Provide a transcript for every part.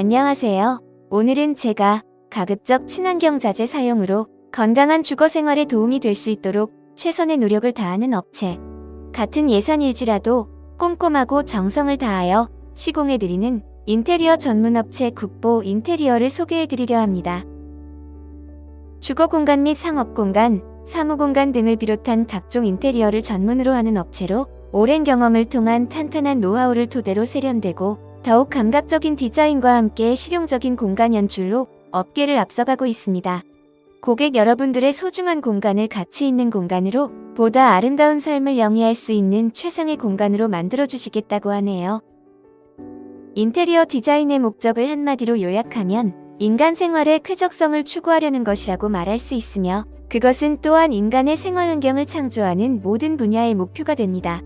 안녕하세요. 오늘은 제가 가급적 친환경 자재 사용으로 건강한 주거 생활에 도움이 될 수 있도록 최선의 노력을 다하는 업체. 같은 예산일지라도 꼼꼼하고 정성을 다하여 시공해드리는 인테리어 전문 업체 국보 인테리어를 소개해드리려 합니다. 주거 공간 및 상업 공간, 사무 공간 등을 비롯한 각종 인테리어를 전문으로 하는 업체로 오랜 경험을 통한 탄탄한 노하우를 토대로 세련되고 더욱 감각적인 디자인과 함께 실용적인 공간 연출로 업계를 앞서가고 있습니다. 고객 여러분들의 소중한 공간을 가치 있는 공간으로 보다 아름다운 삶을 영위할 수 있는 최상의 공간으로 만들어 주시겠다고 하네요. 인테리어 디자인의 목적을 한마디로 요약하면 인간 생활의 쾌적성을 추구하려는 것이라고 말할 수 있으며 그것은 또한 인간의 생활 환경을 창조하는 모든 분야의 목표가 됩니다.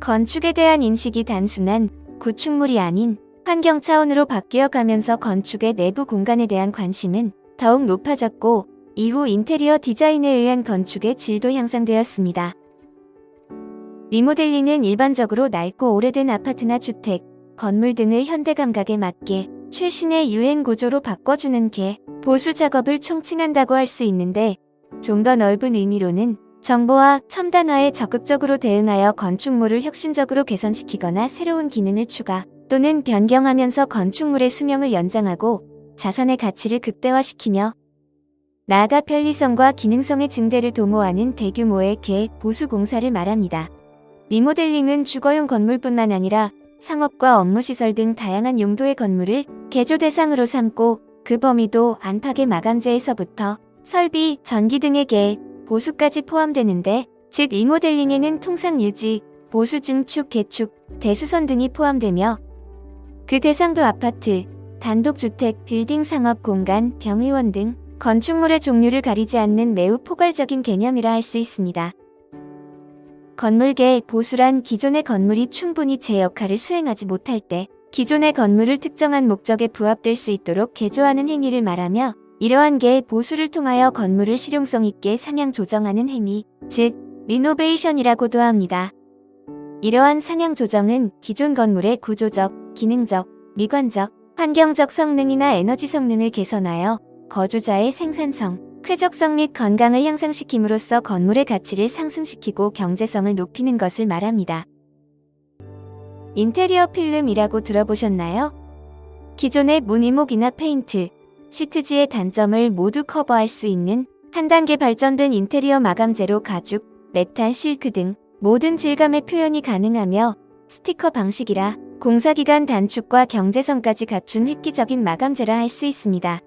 건축에 대한 인식이 단순한 구축물이 아닌 환경 차원으로 바뀌어 가면서 건축의 내부 공간에 대한 관심은 더욱 높아졌고 이후 인테리어 디자인에 의한 건축의 질도 향상되었습니다. 리모델링은 일반적으로 낡고 오래된 아파트나 주택, 건물 등을 현대 감각에 맞게 최신의 유행 구조로 바꿔주는 개, 보수 작업을 총칭한다고 할 수 있는데 좀 더 넓은 의미로는 정보와 첨단화에 적극적으로 대응하여 건축물을 혁신적으로 개선시키거나 새로운 기능을 추가 또는 변경하면서 건축물의 수명을 연장하고 자산의 가치를 극대화시키며 나아가 편리성과 기능성의 증대를 도모하는 대규모의 개 보수 공사를 말합니다. 리모델링은 주거용 건물뿐만 아니라 상업과 업무시설 등 다양한 용도의 건물을 개조 대상으로 삼고 그 범위도 안팎의 마감재에서부터 설비, 전기 등의 개, 보수까지 포함되는데 즉 리모델링에는 통상 유지, 보수 증축, 개축, 대수선 등이 포함되며 그 대상도 아파트, 단독주택, 빌딩 상업 공간, 병의원 등 건축물의 종류를 가리지 않는 매우 포괄적인 개념이라 할 수 있습니다. 건물계 보수란 기존의 건물이 충분히 제 역할을 수행하지 못할 때 기존의 건물을 특정한 목적에 부합될 수 있도록 개조하는 행위를 말하며 이러한 개 보수를 통하여 건물을 실용성 있게 상향 조정하는 행위, 즉 리노베이션이라고도 합니다. 이러한 상향 조정은 기존 건물의 구조적, 기능적, 미관적, 환경적 성능이나 에너지 성능을 개선하여 거주자의 생산성, 쾌적성 및 건강을 향상시킴으로써 건물의 가치를 상승시키고 경제성을 높이는 것을 말합니다. 인테리어 필름이라고 들어보셨나요? 기존의 무늬목이나 페인트, 시트지의 단점을 모두 커버할 수 있는 한 단계 발전된 인테리어 마감재로 가죽, 메탈, 실크 등 모든 질감의 표현이 가능하며 스티커 방식이라 공사기간 단축과 경제성까지 갖춘 획기적인 마감재라 할 수 있습니다.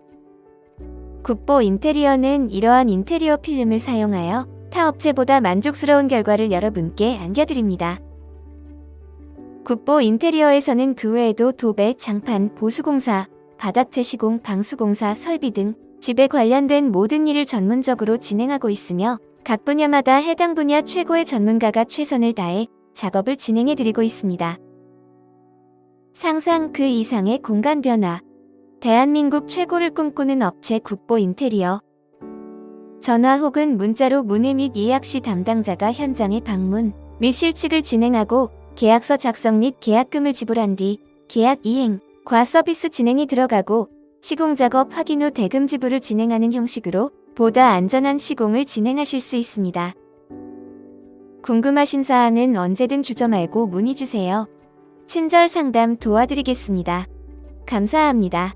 국보 인테리어는 이러한 인테리어 필름을 사용하여 타 업체보다 만족스러운 결과를 여러분께 안겨드립니다. 국보 인테리어에서는 그 외에도 도배, 장판, 보수공사, 바닥재 시공, 방수공사, 설비 등 집에 관련된 모든 일을 전문적으로 진행하고 있으며 각 분야마다 해당 분야 최고의 전문가가 최선을 다해 작업을 진행해드리고 있습니다. 상상 그 이상의 공간 변화. 대한민국 최고를 꿈꾸는 업체 국보 인테리어. 전화 혹은 문자로 문의 및 예약 시 담당자가 현장에 방문 및 실측을 진행하고 계약서 작성 및 계약금을 지불한 뒤 계약 이행, 과 서비스 진행이 들어가고 시공 작업 확인 후 대금 지불을 진행하는 형식으로 보다 안전한 시공을 진행하실 수 있습니다. 궁금하신 사항은 언제든 주저 말고 문의 주세요. 친절 상담 도와드리겠습니다. 감사합니다.